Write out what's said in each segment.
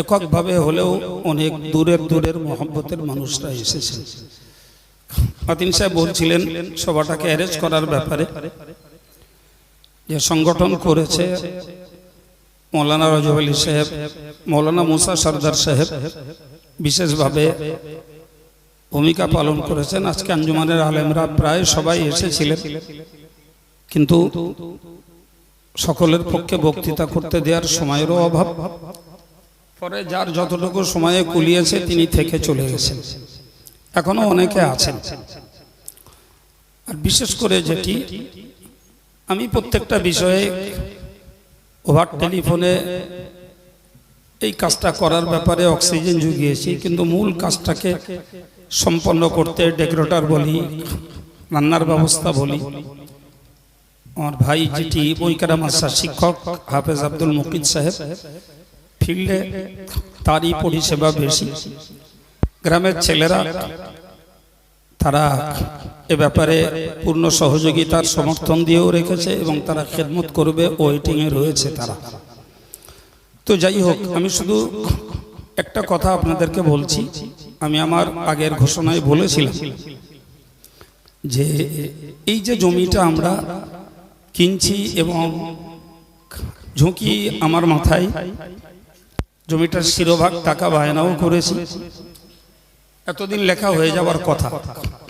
এককভাবে হলেও অনেক দূরের দূরের মহব্বতের মানুষরা এসেছেন আতিন সাহেব বলছিলেন, সভাটাকে অ্যারেঞ্জ করার ব্যাপারে। যে সংগঠন করেছে মৌলানা রজব আলী সাহেব, মৌলানা মুসা সর্দার সাহেব, বিশেষভাবে ভূমিকা পালন করেছেন। আজকে আঞ্জুমানের আলেমরা প্রায় সবাই এসেছিলেন। কিন্তু সকলের পক্ষে বক্তৃতা করতে দেওয়ার সময়েরও অভাব। পরে যার যতটুকু সময়ে কুলিয়েছে তিনি থেকে চলে গেছেন। এখনও অনেকে আছেন। আর বিশেষ করে যেটি আমি প্রত্যেকটা বিষয়ে ওভার টেলিফোনে এই কাজটা করার ব্যাপারে অক্সিজেন জুগিয়েছি, কিন্তু মূল কাজটাকে সম্পন্ন করতে ডেকোরেটর বলি, রান্নার ব্যবস্থা বলি, আমার ভাই যেটি বইকারা মাসা শিক্ষক হাফেজ আব্দুল মুকিদ সাহেব ফিল্ডে, তারই পরিষেবা বেশি। গ্রামের ছেলেরা, তারা এ ব্যাপারে পূর্ণ সহযোগিতার সমর্থন দিয়েও রেখেছে এবং তারা খেদমত করবে ওয়েটিংয়ে রয়েছে তারা। তো যাই হোক, আমি শুধু একটা কথা আপনাদেরকে বলছি। আমি আমার আগের ঘোষণায় বলেছিলাম যে এই যে জমিটা আমরা কিনছি এবং ঝুঁকি আমার মাথায় জমিটার শিরোভাগ টাকা বায়নাও করেছি। এতদিন লেখা হয়ে যাওয়ার কথা।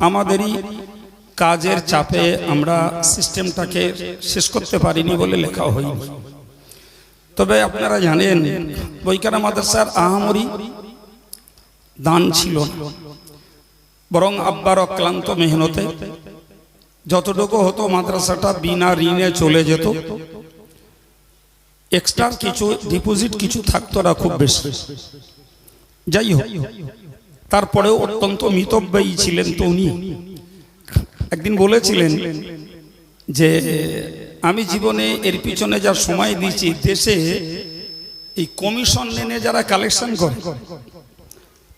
আমাদেরই কাজের চাপে আমরা সিস্টেমটাকে শেষ করতে পারিনি বলে লেখা হয়নি। তবে আপনারা জানেন বৈকারা মাদ্রাসার আহামরি দান ছিল বরং আব্বার অক্লান্ত মেহনতে যতটুকু হতো মাদ্রাসাটা বিনা ঋণে চলে যেত। এক্সট্রা কিছু ডিপোজিট কিছু থাকতো না খুব বেশি। যাই হোক তারপরেও অত্যন্ত মিতব্যয়ী ছিলেন তো উনি। একদিন বলেছিলেন যে আমি জীবনে এর পিছনে যা সময় দিয়েছি দেশে এই কমিশন নেনে যারা কালেকশন করে।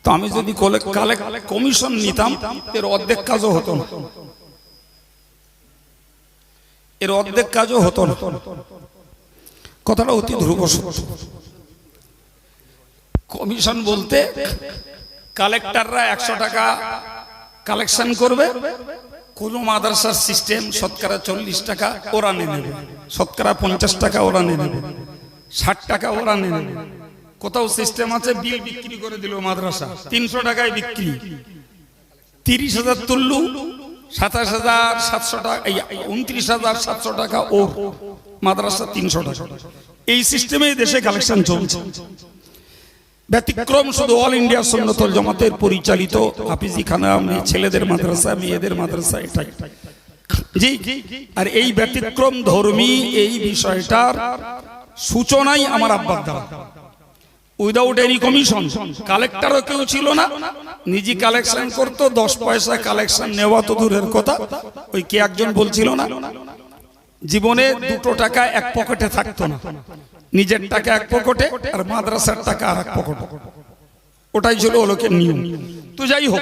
তো আমি যদি কমিশন নিতাম এর অর্ধেক কাজও হতো না। এর অর্ধেক কাজও হতো না। কথাটা অতি ধ্রুব কমিশন বলতে কালেক্টররা একশো টাকা কালেকশন করবে, কোনো মাদ্রাসার সিস্টেম শতকরা চল্লিশ টাকা ওরা নিয়ে নেবে, শতকরা পঞ্চাশ টাকা ওরা নিয়ে নেবে, ষাট টাকা ওরা নিয়ে নেবে। কোথাও সিস্টেম আছে, বিল বিক্রি করে দিল মাদ্রাসা, তিনশো টাকায় বিক্রি। তিরিশ হাজার তুললু, সাতাশ হাজার সাতশো টাকা উনত্রিশ হাজার সাতশো টাকা ও মাদ্রাসা তিনশো টাকা। এই সিস্টেমে দেশে কালেকশন চলছে। ব্যতিক্রম শুধু অল ইন্ডিয়া সন্ন্যতল জমাতের পরিচালিত হাফিজি খানা ছেলেদের মাদ্রাসা, মেয়েদের মাদ্রাসা, এটাই। জি আর এই ব্যতিক্রম ধর্মী এই বিষয়টার সূচনাই আমার আব্বার দ্বারা। উইদাউট এনি কমিশন কালেক্টরও কেউ ছিল না। নিজে কালেকশন করতো, দশ পয়সা কালেকশন নেওয়া তো দূরের কথা। ওই কে একজন বলছিল না? জীবনে দুটো টাকা এক পকেটে থাকতো না। নিজের টাকা এক পকেটে আর মাদ্রাসার টাকা আর এক পকেটে। ওটাই ছিল লোকের নিয়ম। তো যাই হোক,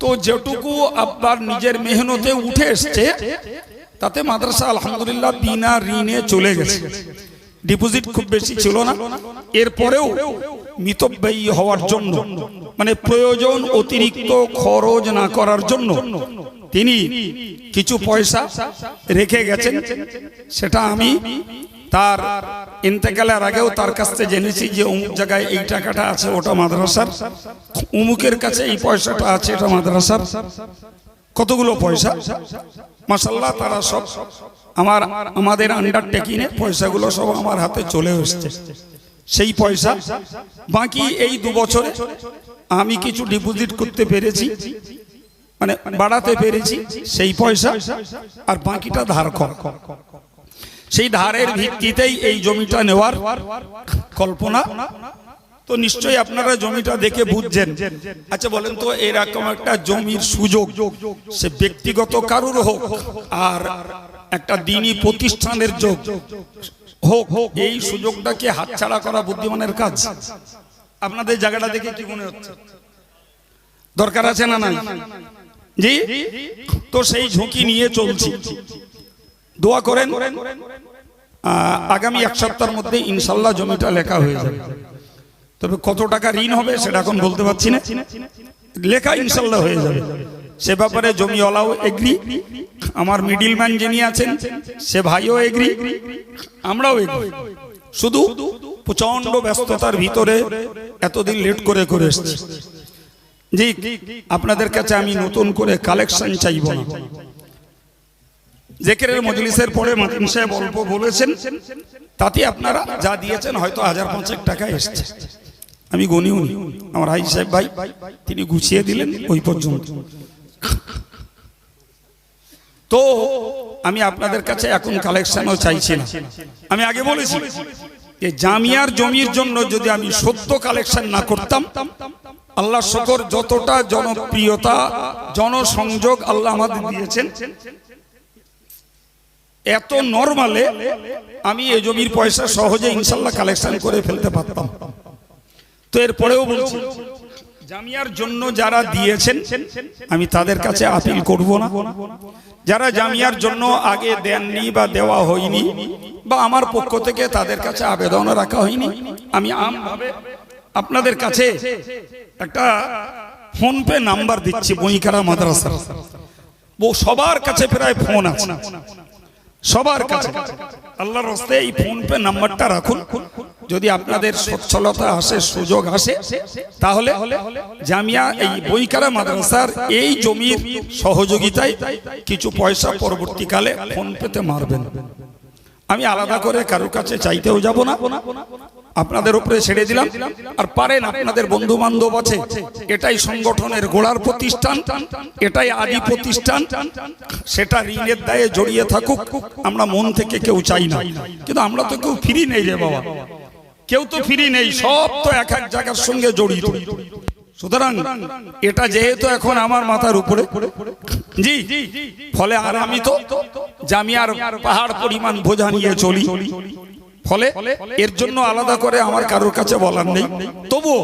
তো যেটুকু আপনার নিজের মেহনতে উঠে এসছে, তাতে মাদ্রাসা আলহামদুলিল্লাহ বিনা ঋণে চলে গেছে। ডিপোজিট খুব বেশি ছিল না। এরপরেও মিতব্যয়ী হওয়ার জন্য মানে প্রয়োজন অতিরিক্ত খরচ না করার জন্য তিনি কিছু পয়সা রেখে গেছেন। সেটা আমি তার ইন্তেকালের আগেও তার কাছ থেকে জেনেছি যে অমুক জায়গায় এই টাকাটা আছে ওটা মাদ্রাসার। অমুকের কাছে এই পয়সাটা আছে এটা মাদ্রাসার। কতগুলো পয়সা? মাসাল্লাহ তারা সব আমার, আমাদের আন্ডার টেকিনে পয়সাগুলো সব আমার হাতে চলে এসছে। সেই পয়সা বাকি এই দু বছরে আমি কিছু ডিপোজিট করতে পেরেছি মানে বাড়াতে পেরেছি, সেই পয়সা আর বাকিটা ধার কর। সেই ধারের ভিত্তিতেই এই জমিটা নেওয়ার কল্পনা। তো নিশ্চয়ই আপনারা জমিটা দেখে বুঝছেন। আচ্ছা বলেন তো, এরকম একটা জমির সুযোগ, সে ব্যক্তিগত কারুর হোক, আর একটা দিনই প্রতিষ্ঠানের যোগ। হোক হোক এই সুযোগটাকে হাতছাড়া করা বুদ্ধিমানের কাজ। আপনাদের জায়গাটা দেখে কি মনে হচ্ছে? দরকার আছে না নাই? জি? তো সেই ঝুঁকি নিয়ে চলছি। দোয়া করেন আগামী এক সপ্তাহের মধ্যে ইনশাল্লাহ জমিটা লেখা হয়ে যাবে। তবে কত টাকা ঋণ হবে সেটা এখন বলতে পারছি না। লেখা ইনশাল্লাহ হয়ে যাবে। সে ব্যাপারে জমিওয়ালাও এগ্রি আমার মিডিলম্যান যিনি আছেন, সে ভাইও এগ্রি আমরাও এগ্রি শুধু প্রচণ্ড ব্যস্ততার ভিতরে এতদিন লেট করে করে এসছি। জি আপনাদের কাছে আমি নতুন করে কালেকশন চাইব না। জেকেরের মজলিসের পরে মাতিম সাহেব অল্প বলেছেন, তাতে আপনারা যা দিয়েছেন হয়তো হাজার পাঁচেক টাকা এসছে। আমি গনিও নি। আমার হাই সাহেব ভাই, তিনি গুছিয়ে দিলেন ওই পর্যন্ত। তো আমি আপনাদের কাছে এখন কালেকশনও চাইছি না। আমি আগে বলেছি যে জামিয়ার জমির জন্য যদি আমি সত্য কালেকশন না করতাম, আল্লাহ শকর যতটা জনপ্রিয়তা, জনসংযোগ আল্লাহ আমাদের দিয়েছেন, এত নর্মালে আমি এই জমির পয়সা সহজে ইনশাল্লাহ কালেকশন করে ফেলতে পারতাম। তো এরপরেও বলছি জামিয়ার জন্য যারা দিয়েছেন, আমি তাদের কাছে আপিল করব না। যারা জামিয়ার জন্য আগে দেননি বা দেওয়া হয়নি বা আমার পক্ষ থেকে তাদের কাছে আবেদন রাখা হয়নি, আমি আমভাবে আপনাদের কাছে একটা ফোন পে নাম্বার দিচ্ছি বইকারা মাদ্রাসার। সবার কাছে প্রায় ফোন আছে। সবার কাছে। আল্লাহর হস্তে এই ফোন পে নাম্বারটা রাখুন। যদি আপনাদের সচ্ছলতা আসে, সুযোগ আসে, তাহলে জামিয়া এই বইকারা মাদ্রাসার এই জমির সহযোগিতায় কিছু পয়সা পরবর্তীকালে ফোন পেতে মারবেন। আমি আলাদা করে কারোর কাছে চাইতেও যাব না। আপনাদের উপরে ছেড়ে দিলাম। আর পারেন, আপনাদের বন্ধু বান্ধব আছে, এটাই সংগঠনের গোড়ার প্রতিষ্ঠান, এটাই আদি প্রতিষ্ঠান, সেটা ঋণের দায়ে জড়িয়ে থাকুক, আমরা মন থেকে কেউ চাই না। কিন্তু আমরা তো কেউ ফ্রি নেই রে বাবা। কেউ তো ফ্রি নেই সব তো এক এক জায়গার সঙ্গে জড়িত সুতরাং এটা যেহেতু এখন আমার মাথার উপরে জি ফলে আর আমি তো জামিয়ার পাহাড় পরিমাণ বোঝা নিয়ে চলি। ফলে এর জন্য আলাদা করে আমার কারোর কাছে বলার নেই। তবু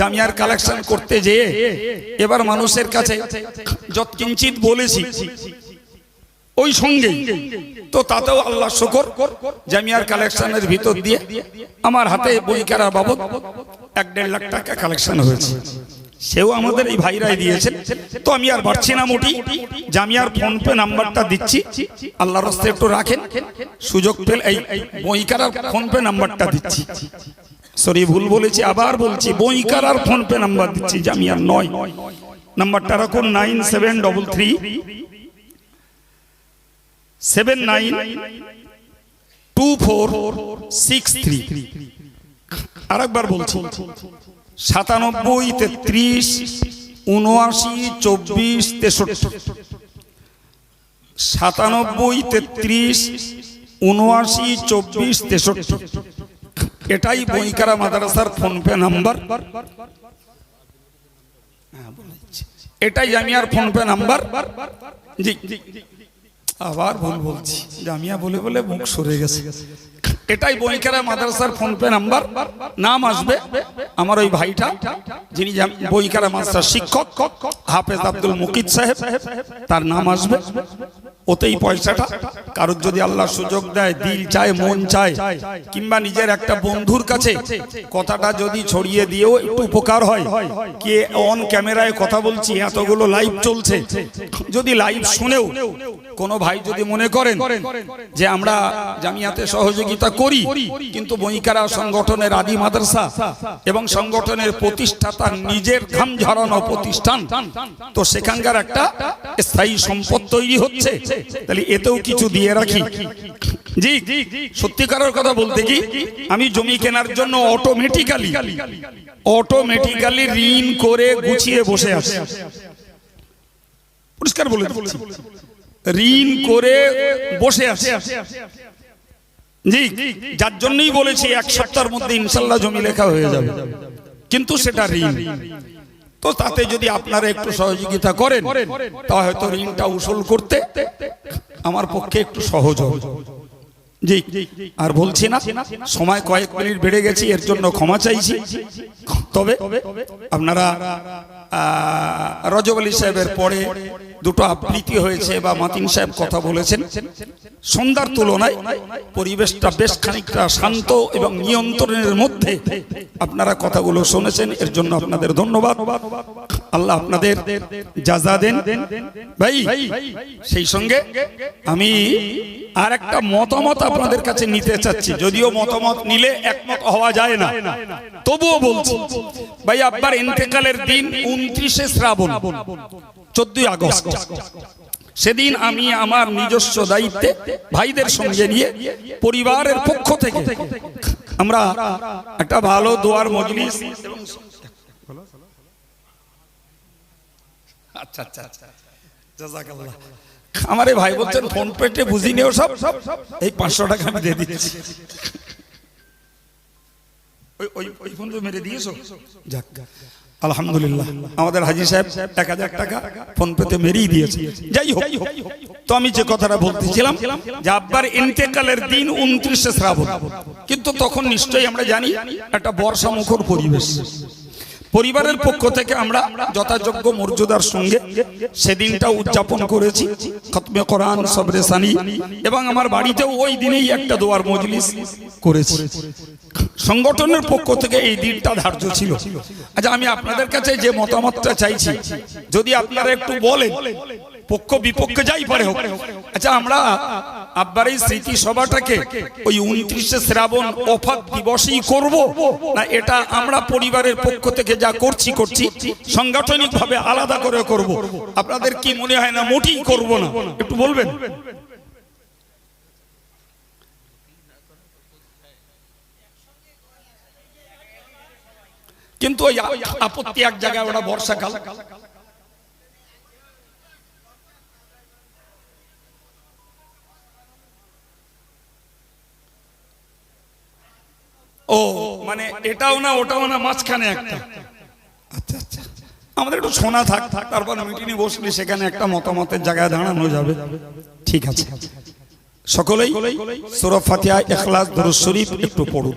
জামিয়ার কালেকশন করতে যেয়ে এবার মানুষের কাছে যত কিঞ্চিত বলেছি। ওই সঙ্গে। তো তাতেও আল্লাহ শকর, জামিয়ার কালেকশনের ভিতর দিয়ে আমার হাতে বই কেনা বাবদ এক দেড় লাখ টাকা কালেকশন হয়েছে। সেও আমাদের এই ভাইরাই দিয়েছেন। তো আমি আর বাড়ছি না মোটি জামিয়ার ফোন পে নাম্বারটা দিচ্ছি। আল্লাহর হস্তে একটু রাখেন। সুযোগ পেলে এই বইকারার ফোন পে নাম্বারটা দিচ্ছি। সরি, ভুল বলেছি, আবার বলছি বইকারার ফোন পে নাম্বার দিচ্ছি, জামিয়ার নয়। নাম্বারটা রাখুন nine seven double three seven nine two four six three আরেকবার বলছি, সাতানব্বই তেত্রিশ উনআশি চব্বিশ, তেষট্টি। সাতানব্বই তেত্রিশ উনআশি চব্বিশ, তেষট্টি। এটাই বইকারা মাদ্রাসার ফোনপে নাম্বার। এটাই জামিয়ার ফোনপে নাম্বার। জি। আবার ভুল বলছি। জামিয়া বলে বলে মুখ সরে গেছে। এটাই বইকারা মাদ্রাসার ফোন পে নাম্বার নাম আসবে আমার ওই ভাইটা, যিনি বইকারা মাদ্রাসার শিক্ষক, হাফেজ আব্দুল মুকিদ সাহেব। তার নাম আসবে। ওতেই পয়সাটা। কারোর যদি আল্লাহ সুযোগ দেয়, দিল চায়, মন চায়, কিংবা নিজের একটা বন্ধুর কাছে কথাটা যদি ছড়িয়ে দিয়েও একটু উপকার হয়, কে অন ক্যামেরায় কথা বলছি, এতগুলো লাইভ চলছে। যদি লাইভ শুনেও কোনো ভাই যদি মনে করেন যে আমরা জামিয়াতে সহযোগিতা করি, কিন্তু বইকারা সংগঠনের আদি মাদ্রাসা এবং সংগঠনের প্রতিষ্ঠাতা নিজের ঘাম ঝরানো প্রতিষ্ঠান, তো সেখানকার একটা স্থায়ী সম্পদ তৈরি হচ্ছে। তাহলে এতেও কিছু দিয়ে রাখি। জি, সত্যিকারের কথা বলতে কি, আমি জমি কেনার জন্য অটোমেটিক্যালি অটোমেটিক্যালি ঋণ করে গুছিয়ে বসে আছি। পরিষ্কার বলে ঋণ করে বসে আছে। জি, যার জন্যই বলেছি এক সপ্তাহের মধ্যে ইনশাল্লাহ জমি লেখা হয়ে যাবে। কিন্তু সেটা ঋণ। তো তাতে যদি আপনারা একটু সহযোগিতা করেন তা হয়তো ঋণটা উসুল করতে আমার পক্ষে একটু সহজ হবে। জি, আর বলছি না, সময় কয়েক মিনিট বেড়ে গেছি, এর জন্য ক্ষমা চাইছি। তবে আপনারা রজব আলী সাহেবের পরে দুটো আবৃত্তি হয়েছে বা মাতিন সাহেব কথা বলেছেন। সন্ধ্যার তুলনায় পরিবেশটা বেশ খানিকটা শান্ত এবং নিয়ন্ত্রণের মধ্যে আপনারা কথাগুলো শুনেছেন, এর জন্য আপনাদের ধন্যবাদ। আল্লাহ আপনাদের যাজা দেন। ভাই, সেই সঙ্গে আমি আর একটা মতামত আপনাদের কাছে নিতে চাচ্ছি। যদিও মতামত নিলে একমত হওয়া যায় না, তবুও বলছি, ভাই, আব্বার ইন্তেকালের দিন উনত্রিশে শ্রাবণ। চোদ্দই আগস্ট। সেদিন আমি আমার নিজস্ব দায়িত্বে ভাইদের সঙ্গে নিয়ে পরিবারের পক্ষ থেকে আমরা একটা ভালো দোয়ার মজলিস আচ্ছা আচ্ছা আচ্ছা আমার এই ভাই বলছেন ফোন পেটে বুঝি নিও সব এই পাঁচশো টাকা আমি দিয়ে দিচ্ছি। ওই ওই ওই ফোন তো মেরে দিয়েছ? যাক। আলহামদুলিল্লাহ। আমাদের হাজি সাহেব এক হাজার টাকা ফোন পেতে মেরেই দিয়েছে। যাই হোক, তো আমি যে কথাটা বলতেছিলাম যে আব্বার ইন্তেকালের দিন উনত্রিশে শ্রাবণ। কিন্তু তখন নিশ্চয়ই আমরা জানি একটা বর্ষা মুখর পরিবেশ। পরিবারের পক্ষ থেকে আমরা যথাযোগ্য মর্যাদার সঙ্গে সেদিনটা উদযাপন করেছি, খতমে কোরআন, সবরে সানি, এবং আমার বাড়িতেও ওই দিনেই একটা দোয়ার মজলিস করেছি। সংগঠনের পক্ষ থেকে এই দিনটা ধার্য ছিল। আচ্ছা আমি আপনাদের কাছে যে মতামতটা চাইছি, যদি আপনারা একটু বলেন, পক্ষ বিপক্ষে যাই পারে হোক। আচ্ছা আমরা আব্বার এই স্মৃতি সভাটাকে ওই উনত্রিশে শ্রাবণ অফাত দিবসই করব না এটা আমরা পরিবারের পক্ষ থেকে যা করছি করছি সাংগঠনিক ভাবে আলাদা করে করব? আপনাদের কি মনে হয় না মোটেই করব না? একটু বলবেন? কিন্তু ওই আপত্তি এক জায়গায় ওটা বর্ষাকাল। ও মানে এটাও না ওটাও না মাঝখানে একটা। আচ্ছা আচ্ছা। আমাদের একটু শোনা থাক থাক তারপর মিটিংয়ে বসলে সেখানে একটা মতামতের জায়গায় দাঁড়ানো যাবে। ঠিক আছে। সকলেই সূরা ফাতিহা ইখলাস দরুদ শরীফ একটু পড়ুন।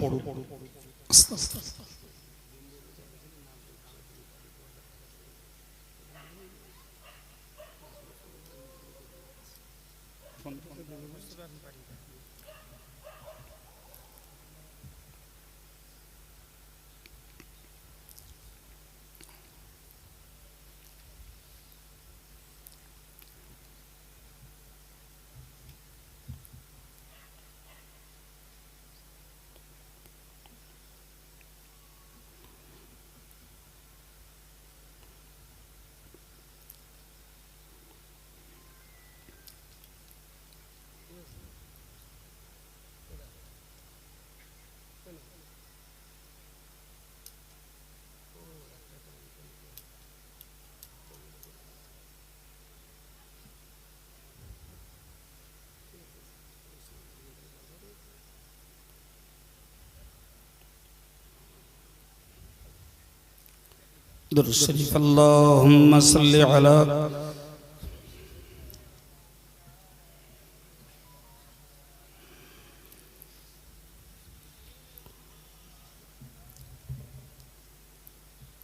درود الشريف. اللهم صل على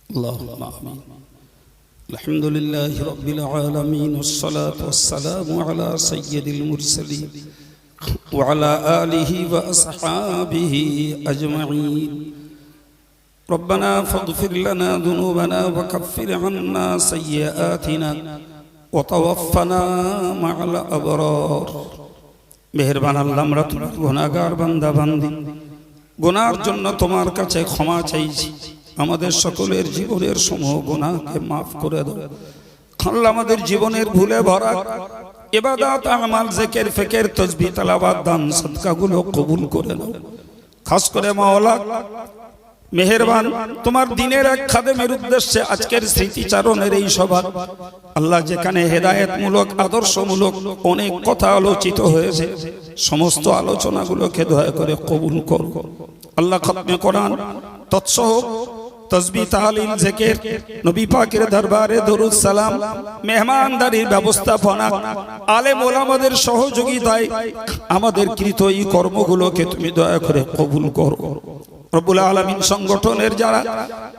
اللهم آمين. الحمد لله رب العالمين والصلاة والسلام على سيد المرسلين وعلى آله وأصحابه أجمعين. ربنا فاغفر لنا ذنوبنا وكفر عنا سيئاتنا وتوفنا مع الأبرار মেহেরবান আল্লাহ আমরা তোমার গুনাহগার বান্দা বান্দি গুনার জন্য তোমার কাছে ক্ষমা চাইছি আমাদের সকলের জীবনের সমূহ গুনাহকে মাফ করে দাও আল্লাহ আমাদের জীবনের ভুলে ভরা এবাদাত আমাল জেকের ফেকের তসবিহ তালাবাত দান সদকাগুলো কবুল করে নাও খাস করে মাওলা মেহেরবান, তোমার দিনের এক খাদেমের উদ্দেশ্যে আজকের স্মৃতিচারণের এই সভা। আল্লাহ যেখানে হেদায়েতমূলক, আদর্শমূলক অনেক কথা আলোচিত হয়েছে, সমস্ত আলোচনাগুলোকে দয়া করে কবুল কর। আল্লাহ খতমে কোরআন, তৎসহ তসবি তাহলিল, জেকের, নবী পাকের দরবারে দরুদ সালাম, মেহমানদারির ব্যবস্থাপনা, আলেম ওলামাদের সহযোগিতায় আমাদের কৃত এই কর্মগুলোকে তুমি দয়া করে কবুল করো। রব্বুল আলমিন সংগঠনের যারা,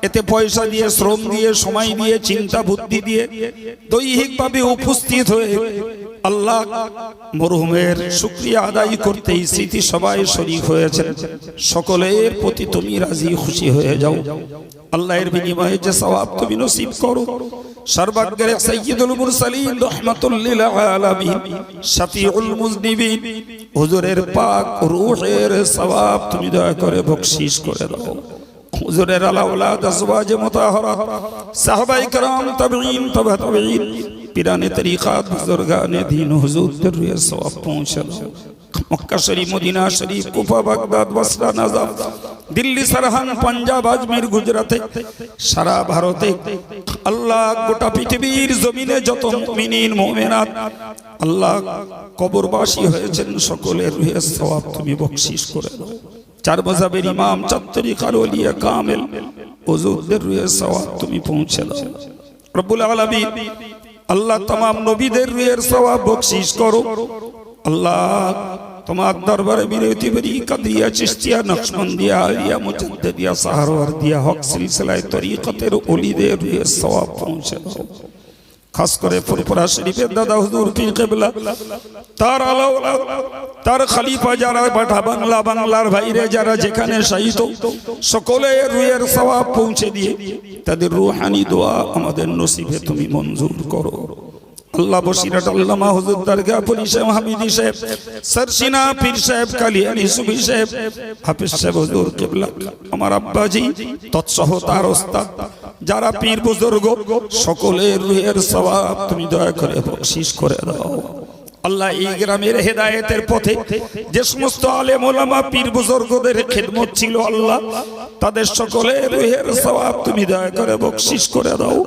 এতে পয়সা দিয়ে, শ্রম দিয়ে, সময় দিয়ে, চিন্তা বুদ্ধি দিয়ে দৈহিকভাবে উপস্থিত হয়ে আল্লাহ মরহুমের শুক্রিয়া আদায় করতে এই স্মৃতি সবাই শরীফ হয়েছেন। সকলের প্রতি তুমি রাজি, খুশি হয়ে যাও। আল্লাহর বিনিময়ে যে সওয়াব তুমি নসিব করো। সর্বাগ্রে সাইয়্যিদুল মুরসালিন রাহমাতুল লিল আলামিন, শাফিউল মুজনিবিন হুজুরের পাক রূহের সওয়াব তুমি দয়া করে বকশিশ করে দাও হুজুরের আলা ওলাদ আজওয়াজ মুতাহারা সাহাবায়ে کرام তাবিঈন তবে তাবিঈন পিরানে তরিকাত বুজুর্গানে দ্বীন হুজুরদের রুহে সওয়াব পৌঁছে দাও মক্কা শরীফ মদিনা শরীফ Kufa Baghdad Basra Najaf Delhi Sarahan Punjab Ajmer গুজরাতে সারা ভারতে আল্লাহ গোটা পৃথিবীর জমিনে যত মুমিনিন মুমিনাত আল্লাহ কবরবাসী হয়েছেন সকলের রুহে সওয়াব তুমি বকশিশ করে দাও চার মজাবের ইমাম চাত্তরি কারোলিয়া কামেল হুজুরদের রুহে সওয়াব তুমি পৌঁছে দাও রব্বুল আলামিন আল্লাহ तमाम নবীদের রুহের সওয়াব বকশিশ করো আল্লাহ, তোমার দরবারে বিরতি বরি কাদিয়া চিশতিয়া নকশবন্দিয়া আলিয়া মুজাদ্দিদিয়া সাহারওয়ারদিয়া হক সিলসিলায় তরিকতের ওলিদের রুহের সওয়াব পৌঁছে দাও খাস করে ফুরফুরা শরীফের দাদা হুজুর পীর কেবলা। তার আলাওলা তার খলিফা যারা বাটা বাংলা, বাংলার ভাইরে যারা যেখানে শাহিত সকলে রুয়ের সওয়াব পৌঁছে দিয়ে তাদের রুহানি দোয়া আমাদের নসিবে তুমি মঞ্জুর করো। আল্লাহ বসিরাট আল্লামা হুজুর দরগা পুরি সাহেব, হামিদি সাহেব সরসিনা পীর সাহেব কালিয়ানি সুবি সাহেব, হাফিজ সাহেব হুজুর কিবলা, আমার আব্বাজি, তৎসহ তার ওস্তাদ, যারা পীর বুজুর্গ, সকলের রুহের সওয়াব তুমি দয়া করে বকশিশ করে দাও। আল্লাহ এই গ্রামের হেদায়েতের পথে যে সমস্ত আলেম ওলামা পীর বুজুর্গদের খেদমত ছিল আল্লাহ, তাদের সকলের রুহের সওয়াব তুমি দয়া করে বকশিশ করে দাও।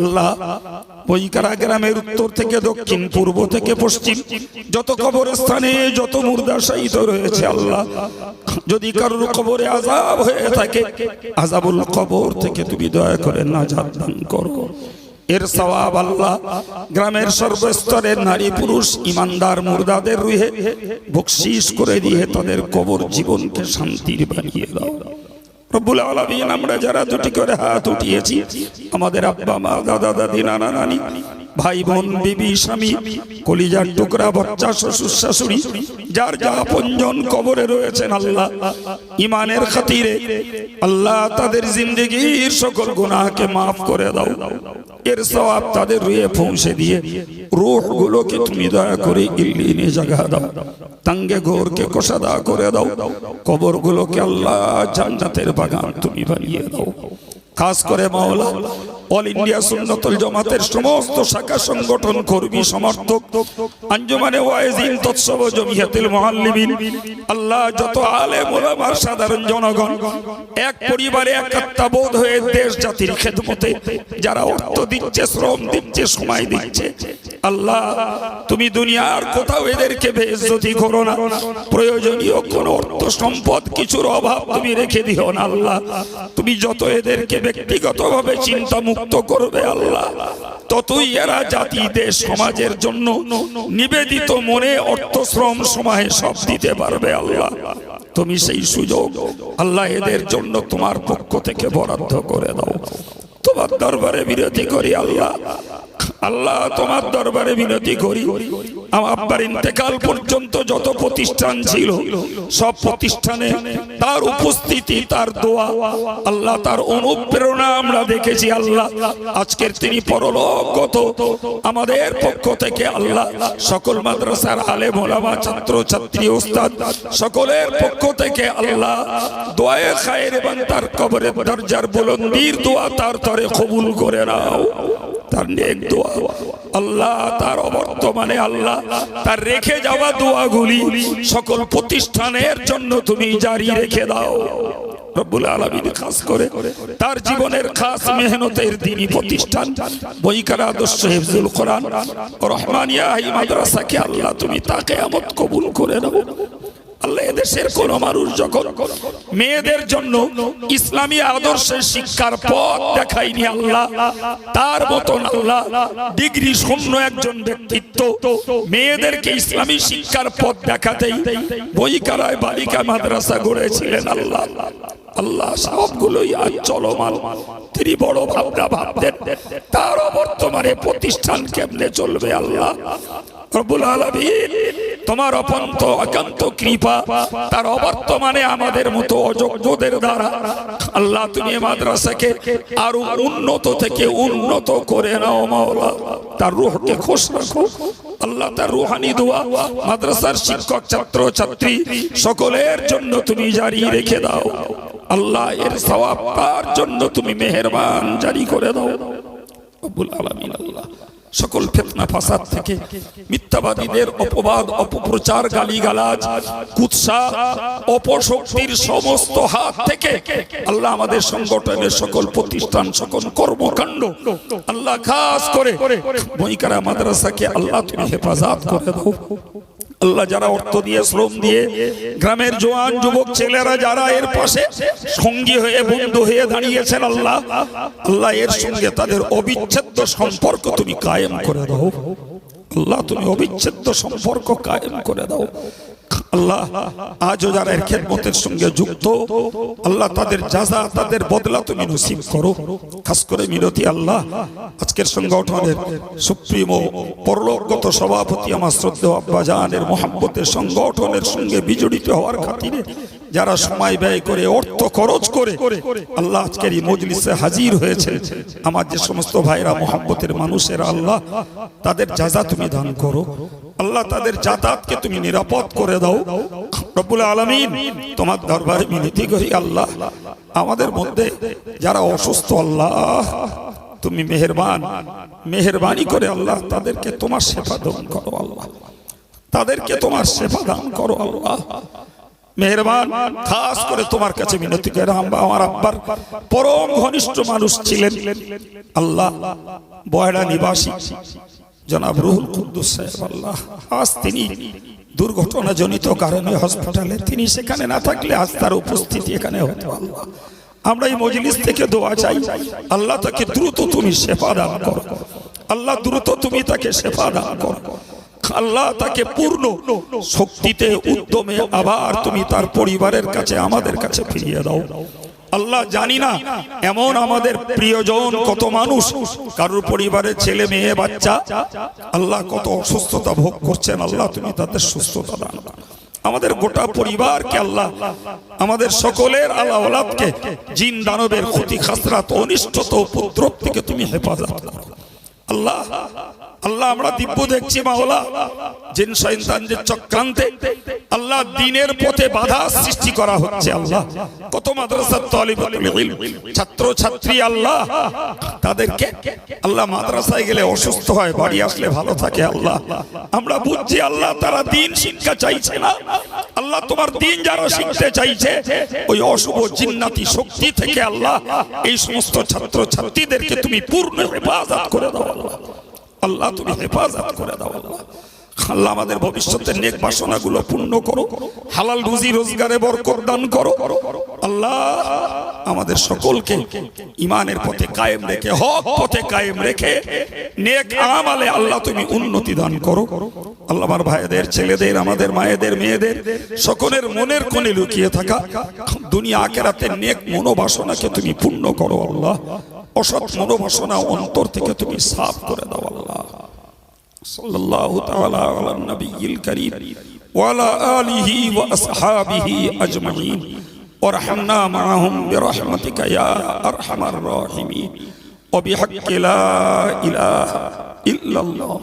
আল্লাহ বইকারা গ্রামের উত্তর থেকে দক্ষিণ পূর্ব থেকে পশ্চিম, যত কবরস্থানে যত মুর্দা শায়িত রয়েছে আল্লাহ, যদি কারোর কবরে আজাব হয়ে থাকে আজাবুল কবর থেকে তুমি দয়া করে নাজাত দান করো। এর সওয়াব আল্লাহ, গ্রামের সর্বস্তরের নারী পুরুষ, ইমানদার মুর্দাদের রুহে বকশিস করে দিয়ে তাদের কবর জীবনকে শান্তির বানিয়ে দাও। রব্বুল আলামিন, আমরা যারা দুটি করে হাত উঠিয়েছি, আমাদের আব্বা মা, দাদা দাদি, নানা নানি ভাই বোন বিবি স্বামী কলিজার টুকরা বাচ্চা শ্বশুর শাশুড়ি যার যা পঞ্জন কবরে রয়েছেন আল্লাহ। ইমানের খাতিরে আল্লাহ তাদের জিন্দগির সকল গুনাহকে মাফ করে দাও। এর সওয়াব তাদের রুয়ে পৌঁছে দিয়ে রূহ গুলোকে তুমি দয়া করে ইল্লিনে জাগা দাও। তাঙ্গে ঘোরকে কোষাদা করে দাও। কবর গুলোকে আল্লাহ জান্নাতের বাগান তুমি বানিয়ে দাও। খাস করে মাওলা। অল ইন্ডিয়া সুন্নতুল জামাতের সমস্ত শাখা সংগঠন, কর্মী, সমর্থক, আঞ্জুমানে ওয়াইজিন, তৎসব জমিয়াতুল মুআল্লিমিন, আল্লাহ যত আলেম ওলামার সাধারণ জনগণ, এক পরিবারে একাত্মবোধ হয়ে দেশ জাতির খেদমতে যারা অর্থ দিচ্ছে, শ্রম দিচ্ছে, সময় দিচ্ছে, আল্লাহ তুমি দুনিয়ার কোথাও এদেরকে বেইজ্জতি করো না। প্রয়োজনীয় কোন অর্থ সম্পদ কিছুর অভাব তুমি রেখে দিও না, আল্লাহ। তুমি যত এদেরকে ব্যক্তিগতভাবে চিন্তা মুক্ত করবে আল্লাহ। ততই এরা জাতি, দেশ, সমাজের জন্য নিবেদিত মনে অর্থ শ্রম সমাহে সব দিতে পারবে আল্লাহ। তুমি সেই সুযোগ আল্লাহ এদের জন্য তোমার পক্ষ থেকে বরাদ্দ করে দাও। তোমার দরবারে বিরতি করি আল্লাহ। আল্লাহ তোমার দরবারে বিনতি করি। আমার আব্বার ইন্তেকাল পর্যন্ত যত প্রতিষ্ঠান ছিল, সব প্রতিষ্ঠানে তার উপস্থিতি, তার দোয়া, আল্লাহ তার অনুপ্রেরণা আমরা দেখেছি, আল্লাহ। আজকের তিনি পরলোকগত আমাদের পক্ষ থেকে আল্লাহ, সকল মাদ্রাসার আলে ওলামা ছাত্র ছাত্রী ওস্তাদ, সকলের পক্ষ থেকে আল্লাহ দোয়ায়ে খায়ের এবং তার কবরের দরজার বুলন্দির দোয়া তার তরে কবুল করে নাও। তার নেক দোয়া। আল্লাহ তার অবর্তমানে আল্লাহ তার রেখে যাওয়া দোয়াগুলি সকল প্রতিষ্ঠানের জন্য তুমি জারি রেখে দাও। রব্বুল আলামিন খাস করে তার জীবনের খাস মেহনতের দিনী প্রতিষ্ঠান। বইকার আদর্শ হিফজুল কোরআন রহমানিয়া মাদ্রাসাকে আল্লাহ তুমি তাকে আমত কবুল করে নাও। আল্লাহ কোন মানুষ যখন মেয়েদের জন্য ইসলামী আদর্শের শিক্ষার পথ দেখায়নি আল্লাহ, তার মতন আল্লাহ ডিগ্রি শূন্য একজন ব্যক্তিত্ব মেয়েদেরকে ইসলামী শিক্ষার পথ দেখাতেই বইকারায় বালিকা মাদ্রাসা গড়েছিলেন আল্লাহ। আল্লাহ সবগুলোই আজ চলমান তিনি বড় ভাবনা ভাবতেন। তারও বর্তমানে প্রতিষ্ঠান কেমনে চলবে আল্লাহ? তোমার অপন্ত একান্ত কৃপা, তার অবর্তমানে আমাদের মতো অযোগ্যদের দ্বারা আল্লাহ তুমি মাদ্রাসাকে আরও উন্নত থেকে উন্নত করে নাও মাওলা। তার রুহকে খুশ রাখো। আল্লাহ তার রুহানি দোয়া মাদ্রাসার শিক্ষক, ছাত্র, ছাত্রী সকলের জন্য তুমি জারি রেখে দাও। আল্লাহ এর সওয়াব তার জন্য তুমি মেহেরবান জারি করে দাও। রব্বুল আলামিন আল্লাহ সকল ফেতনা ফাসাদ থেকে মিথ্যাবাদীদের অপবাদ, অপপ্রচার, গালিগালাজ, কুৎসা, অপশক্তির সমস্ত হাত থেকে আল্লাহ আমাদের সংগঠনের সকল প্রতিষ্ঠান, সকল কর্মকাণ্ড আল্লাহ খাস করে। বইকারা মাদ্রাসাকে আল্লাহ তুমি হেফাজত করে দাও। আল্লাহ যারা অর্থ দিয়ে, শ্রম দিয়ে, গ্রামের জোয়ান, যুবক ছেলেরা যারা এর পাশে সঙ্গী হয়ে, বন্ধু হয়ে দাঁড়িয়েছেন আল্লাহ আল্লাহ এর সঙ্গে তাদের অবিচ্ছেদ্য সম্পর্ক তুমি কায়েম করে দাও। আল্লাহ তুমি অবিচ্ছেদ্য সম্পর্ক কায়েম করে দাও। আল্লাহ আজও যারা এর খেদমতের সঙ্গে যুক্ত, আল্লাহ তাদের যাজা, তাদের বদলা তুমি নসিব করো। খাস করে মিনতি আল্লাহ, আজকের সংগঠনের সুপ্রিম পরলোকগত সভাপতি আমার শ্রদ্ধেয় আব্বাজানের মোহাম্মতের সংগঠনের সঙ্গে বিজড়িত হওয়ার খাতিরে যারা সময় ব্যয় করে, অর্থ খরচ করে, আল্লাহ আজকের এই মজলিসে হাজির হয়েছে। আমার যে সমস্ত ভাইরা মোহাম্মতের মানুষের, আল্লাহ তাদের যাজা তুমি দান করো। আল্লাহ তাদের যাতায়াতকে তুমি নিরাপদ করে দাও। রব্বুল আলামিন, তোমার দরবারে মিনতি করি আল্লাহ। আমাদের মধ্যে যারা অসুস্থ, আল্লাহ, তুমি মেহেরবান। মেহেরবানি করে আল্লাহ তাদেরকে তোমার সেবা দান করো আল্লাহ। তাদেরকে তোমার সেবা দান করো আল্লাহ। মেহরবান, খাস করে তোমার কাছে মিনতি করে আমরা আমার আব্বার পরম ঘনিষ্ঠ মানুষ ছিলেন। আল্লাহ, বয়রা নিবাসী। জনাব রুহুল কুদ্দুস সাহেব, আল্লাহ, আজ তিনি দুর্ঘটনা জনিত কারণে হসপিটালে, তিনি সেখানে না থাকলে আজ তার উপস্থিতি এখানে হতো, আল্লাহ। আমরা এই মজলিস থেকে দোয়া চাই, আল্লাহ তাকে দ্রুত তুমি শেফা দান করো। আল্লাহ দ্রুত তুমি তাকে শেফা দান করো। আল্লাহ তাকে পূর্ণ শক্তিতে, উদ্যমে আবার তুমি তার পরিবারের কাছে, আমাদের কাছে ফিরিয়ে দাও। আল্লাহ জানি না। এমন আমাদের প্রিয়জন কত মানুষ, কারোর পরিবারের ছেলে, মেয়ে, বাচ্চা। আল্লাহ কত অসুস্থতা ভোগ করছেন। আল্লাহ তুমি তাদের সুস্থতা দান আমাদের গোটা পরিবারকে আল্লাহ, আমাদের সকলের আল্লাহ ওলাদকে জিন দানবের ক্ষতি, খাসরাত অনিষ্টত উপদ্রব থেকে তুমি হেফাজত আল্লাহ আল্লাহ আমরা দিব্য দেখছি, মাওলা। জিন শয়তানদের চক্রান্তে আল্লাহ দিনের পথে বাধা সৃষ্টি করা হচ্ছে, আল্লাহ। কত মাদ্রাসার তালিবাতুল ইলম ছাত্র ছাত্রী আল্লাহ। তাদেরকে আল্লাহ মাদ্রাসায় গেলে অসুস্থ হয়, বাড়ি আসলে ভালো থাকে, আল্লাহ। আমরা বুঝছি, আল্লাহ তারা দিন শিক্ষা চাইছে না। আল্লাহ তোমার দিন যারা শিখতে চাইছে, ওই অশুভ জিন্নাতি শক্তি থেকে আল্লাহ এই সমস্ত ছাত্র ছাত্রীদেরকে তুমি পূর্ণ হেফাজত করে দাও, আল্লাহ। আল্লাহ, তুমি হেফাজত করে দাও, আল্লাহ। আল্লাহ, আমাদের ভবিষ্যতের নেক বাসনাগুলো পূর্ণ করো। হালাল রুজি রোজগারে বরকত দান করো। আল্লাহ, আমাদের সকলকে ইমানের পথে কায়েম রেখে, হক পথে কায়েম রেখে নেক আমালে আল্লাহ, তুমি উন্নতি দান করো। আল্লাহ, আমার ভাইদের, ছেলেদের, আমাদের মায়েদের, মেয়েদের, সকলের মনের কোণে লুকিয়ে থাকা দুনিয়া আকেরাতে নেক মনোবাসনাকে তুমি পূর্ণ করো, আল্লাহ। অসৎ মনোবাসনা অন্তর থেকে তুমি সাফ করে দাও আল্লাহ صلى الله تعالى على النبي الكريم وعلى آله وأصحابه أجمعين وارحمنا معهم برحمتك يا أرحم الراحمين وبحق لا إله إلا الله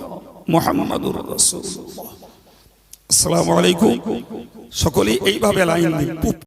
محمد رسول الله السلام عليكم সকলে এইভাবে লাইন দিন